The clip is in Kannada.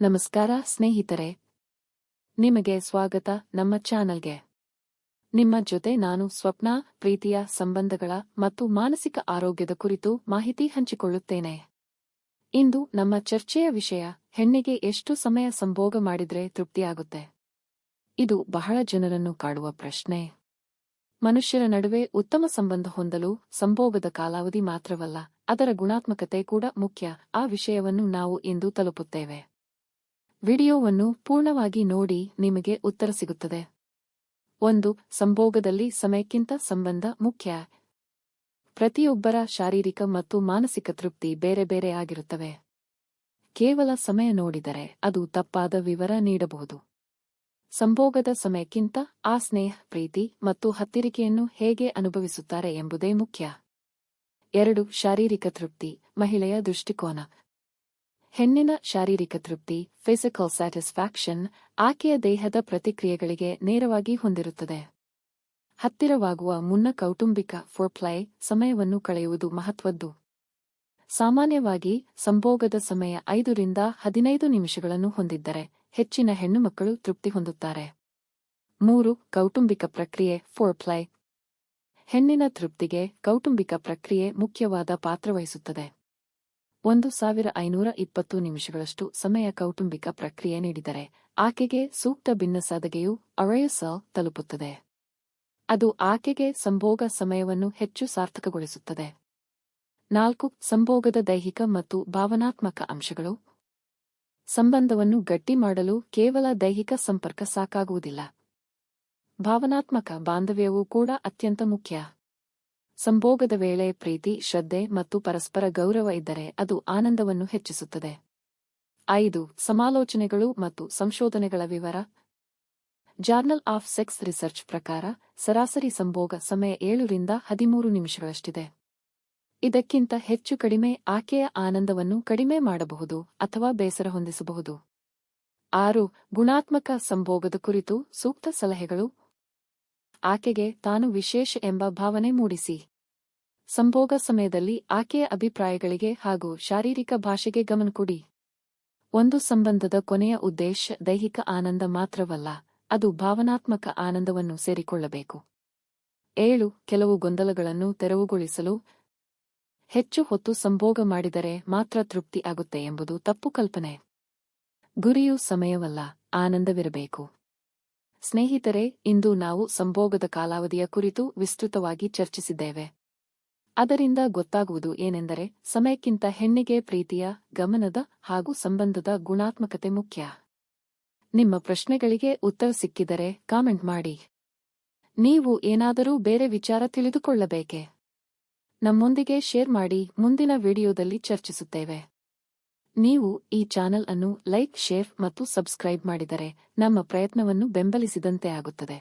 ನಮಸ್ಕಾರ ಸ್ನೇಹಿತರೆ. ನಿಮಗೆ ಸ್ವಾಗತ ನಮ್ಮ ಚಾನಲ್ಗೆ. ನಿಮ್ಮ ಜೊತೆ ನಾನು ಸ್ವಪ್ನ, ಪ್ರೀತಿಯ ಸಂಬಂಧಗಳ ಮತ್ತು ಮಾನಸಿಕ ಆರೋಗ್ಯದ ಕುರಿತು ಮಾಹಿತಿ ಹಂಚಿಕೊಳ್ಳುತ್ತೇನೆ. ಇಂದು ನಮ್ಮ ಚರ್ಚೆಯ ವಿಷಯ, ಹೆಣ್ಣಿಗೆ ಎಷ್ಟು ಸಮಯ ಸಂಭೋಗ ಮಾಡಿದ್ರೆ ತೃಪ್ತಿಯಾಗುತ್ತೆ? ಇದು ಬಹಳ ಜನರನ್ನು ಕಾಡುವ ಪ್ರಶ್ನೆ. ಮನುಷ್ಯರ ನಡುವೆ ಉತ್ತಮ ಸಂಬಂಧ ಹೊಂದಲು ಸಂಭೋಗದ ಕಾಲಾವಧಿ ಮಾತ್ರವಲ್ಲ, ಅದರ ಗುಣಾತ್ಮಕತೆ ಕೂಡ ಮುಖ್ಯ, ಆ ವಿಷಯವನ್ನು ನಾವು ಇಂದು ತಲುಪುತ್ತೇವೆ. ವಿಡಿಯೋವನ್ನು ಪೂರ್ಣವಾಗಿ ನೋಡಿ ನಿಮಗೆ ಉತ್ತರ ಸಿಗುತ್ತದೆ. ಒಂದು, ಸಂಭೋಗದಲ್ಲಿ ಸಮಯಕ್ಕಿಂತ ಸಂಬಂಧ ಮುಖ್ಯ. ಪ್ರತಿಯೊಬ್ಬರ ಶಾರೀರಿಕ ಮತ್ತು ಮಾನಸಿಕ ತೃಪ್ತಿ ಬೇರೆ ಬೇರೆ ಆಗಿರುತ್ತವೆ. ಕೇವಲ ಸಮಯ ನೋಡಿದರೆ ಅದು ತಪ್ಪಾದ ವಿವರ ನೀಡಬಹುದು. ಸಂಭೋಗದ ಸಮಯಕ್ಕಿಂತ ಆ ಸ್ನೇಹ, ಪ್ರೀತಿ ಮತ್ತು ಹತ್ತಿರಿಕೆಯನ್ನು ಹೇಗೆ ಅನುಭವಿಸುತ್ತಾರೆ ಎಂಬುದೇ ಮುಖ್ಯ. ಎರಡು, ಶಾರೀರಿಕ ತೃಪ್ತಿ, ಮಹಿಳೆಯ ದೃಷ್ಟಿಕೋನ. ಹೆಣ್ಣಿನ ಶಾರೀರಿಕ ತೃಪ್ತಿ ಫಿಸಿಕಲ್ ಸ್ಯಾಟಿಸ್ಫ್ಯಾಕ್ಷನ್ ಆಕೆಯ ದೇಹದ ಪ್ರತಿಕ್ರಿಯೆಗಳಿಗೆ ನೇರವಾಗಿ ಹೊಂದಿರುತ್ತದೆ. ಹತ್ತಿರವಾಗುವ ಮುನ್ನ ಕೌಟುಂಬಿಕ ಫೋರ್ಪ್ಲೈ ಸಮಯವನ್ನು ಕಳೆಯುವುದು ಮಹತ್ವದ್ದು. ಸಾಮಾನ್ಯವಾಗಿ ಸಂಭೋಗದ ಸಮಯ ಐದರಿಂದ ಹದಿನೈದು ನಿಮಿಷಗಳನ್ನು ಹೊಂದಿದ್ದರೆ ಹೆಚ್ಚಿನ ಹೆಣ್ಣುಮಕ್ಕಳು ತೃಪ್ತಿ ಹೊಂದುತ್ತಾರೆ. ಮೂರು, ಕೌಟುಂಬಿಕ ಪ್ರಕ್ರಿಯೆ ಫೋರ್ಪ್ಲೈ ಹೆಣ್ಣಿನ ತೃಪ್ತಿಗೆ ಕೌಟುಂಬಿಕ ಪ್ರಕ್ರಿಯೆ ಮುಖ್ಯವಾದ ಪಾತ್ರವಹಿಸುತ್ತದೆ ಒಂದು ಸಾವಿರ ಐನೂರ ಇಪ್ಪತ್ತು ನಿಮಿಷಗಳಷ್ಟು ಸಮಯ ಕೌಟುಂಬಿಕ ಪ್ರಕ್ರಿಯೆ ನೀಡಿದರೆ, ಆಕೆಗೆ ಸೂಕ್ತ ಭಿನ್ನಸಾದಗೆಯು ಅರಯಸಲ್ ತಲುಪುತ್ತದೆ. ಅದು ಆಕೆಗೆ ಸಂಭೋಗ ಸಮಯವನ್ನು ಹೆಚ್ಚು ಸಾರ್ಥಕಗೊಳಿಸುತ್ತದೆ. ನಾಲ್ಕು, ಸಂಭೋಗದ ದೈಹಿಕ ಮತ್ತು ಭಾವನಾತ್ಮಕ ಅಂಶಗಳು. ಸಂಬಂಧವನ್ನು ಗಟ್ಟಿ ಮಾಡಲು ಕೇವಲ ದೈಹಿಕ ಸಂಪರ್ಕ ಸಾಕಾಗುವುದಿಲ್ಲ. ಭಾವನಾತ್ಮಕ ಬಾಂಧವ್ಯವೂ ಕೂಡ ಅತ್ಯಂತ ಮುಖ್ಯ. ಸಂಭೋಗದ ವೇಳೆ ಪ್ರೀತಿ, ಶ್ರದ್ಧೆ ಮತ್ತು ಪರಸ್ಪರ ಗೌರವ ಇದ್ದರೆ ಅದು ಆನಂದವನ್ನು ಹೆಚ್ಚಿಸುತ್ತದೆ. ಐದು, ಸಮಾಲೋಚನೆಗಳು ಮತ್ತು ಸಂಶೋಧನೆಗಳ ವಿವರ. ಜರ್ನಲ್ ಆಫ್ ಸೆಕ್ಸ್ ರಿಸರ್ಚ್ ಪ್ರಕಾರ ಸರಾಸರಿ ಸಂಭೋಗ ಸಮಯ ಏಳರಿಂದ ಹದಿಮೂರು ನಿಮಿಷಗಳಷ್ಟಿದೆ. ಇದಕ್ಕಿಂತ ಹೆಚ್ಚು ಕಡಿಮೆ ಆಕೆಯ ಆನಂದವನ್ನು ಕಡಿಮೆ ಮಾಡಬಹುದು ಅಥವಾ ಬೇಸರ ಹೊಂದಿಸಬಹುದು. ಆರು, ಗುಣಾತ್ಮಕ ಸಂಭೋಗದ ಕುರಿತು ಸೂಕ್ತ ಸಲಹೆಗಳು. ಆಕೆಗೆ ತಾನು ವಿಶೇಷ ಎಂಬ ಭಾವನೆ ಮೂಡಿಸಿ. ಸಂಭೋಗ ಸಮಯದಲ್ಲಿ ಆಕೆಯ ಅಭಿಪ್ರಾಯಗಳಿಗೆ ಹಾಗೂ ಶಾರೀರಿಕ ಭಾಷೆಗೆ ಗಮನ ಕೊಡಿ. ಒಂದು ಸಂಬಂಧದ ಕೊನೆಯ ಉದ್ದೇಶ ದೈಹಿಕ ಆನಂದ ಮಾತ್ರವಲ್ಲ, ಅದು ಭಾವನಾತ್ಮಕ ಆನಂದವನ್ನು ಸೇರಿಕೊಳ್ಳಬೇಕು. ಏಳು, ಕೆಲವು ಗೊಂದಲಗಳನ್ನು ತೆರವುಗೊಳಿಸಲು. ಹೆಚ್ಚು ಹೊತ್ತು ಸಂಭೋಗ ಮಾಡಿದರೆ ಮಾತ್ರ ತೃಪ್ತಿ ಆಗುತ್ತೆ ಎಂಬುದು ತಪ್ಪು ಕಲ್ಪನೆ. ಗುರಿಯು ಸಮಯವಲ್ಲ, ಆನಂದವಿರಬೇಕು. ಸ್ನೇಹಿತರೆ, ಇಂದು ನಾವು ಸಂಭೋಗದ ಕಾಲಾವಧಿಯ ಕುರಿತು ವಿಸ್ತೃತವಾಗಿ ಚರ್ಚಿಸಿದ್ದೇವೆ. ಅದರಿಂದ ಗೊತ್ತಾಗುವುದು ಏನೆಂದರೆ, ಸಮಯಕ್ಕಿಂತ ಹೆಣ್ಣಿಗೆ ಪ್ರೀತಿಯ, ಗಮನದ ಹಾಗೂ ಸಂಬಂಧದ ಗುಣಾತ್ಮಕತೆ ಮುಖ್ಯ. ನಿಮ್ಮ ಪ್ರಶ್ನೆಗಳಿಗೆ ಉತ್ತರ ಸಿಕ್ಕಿದರೆ ಕಾಮೆಂಟ್ ಮಾಡಿ. ನೀವು ಏನಾದರೂ ಬೇರೆ ವಿಚಾರ ತಿಳಿದುಕೊಳ್ಳಬೇಕೆ? ನಮ್ಮೊಂದಿಗೆ ಶೇರ್ ಮಾಡಿ, ಮುಂದಿನ ವಿಡಿಯೋದಲ್ಲಿ ಚರ್ಚಿಸುತ್ತೇವೆ. ನೀವು ಈ ಚಾನೆಲ್ ಅನ್ನು ಲೈಕ್ ಶೇರ್ ಮತ್ತು ಸಬ್ಸ್ಕ್ರೈಬ್ ಮಾಡಿದರೆ ನಮ್ಮ ಪ್ರಯತ್ನವನ್ನು ಬೆಂಬಲಿಸಿದಂತೆ ಆಗುತ್ತದೆ.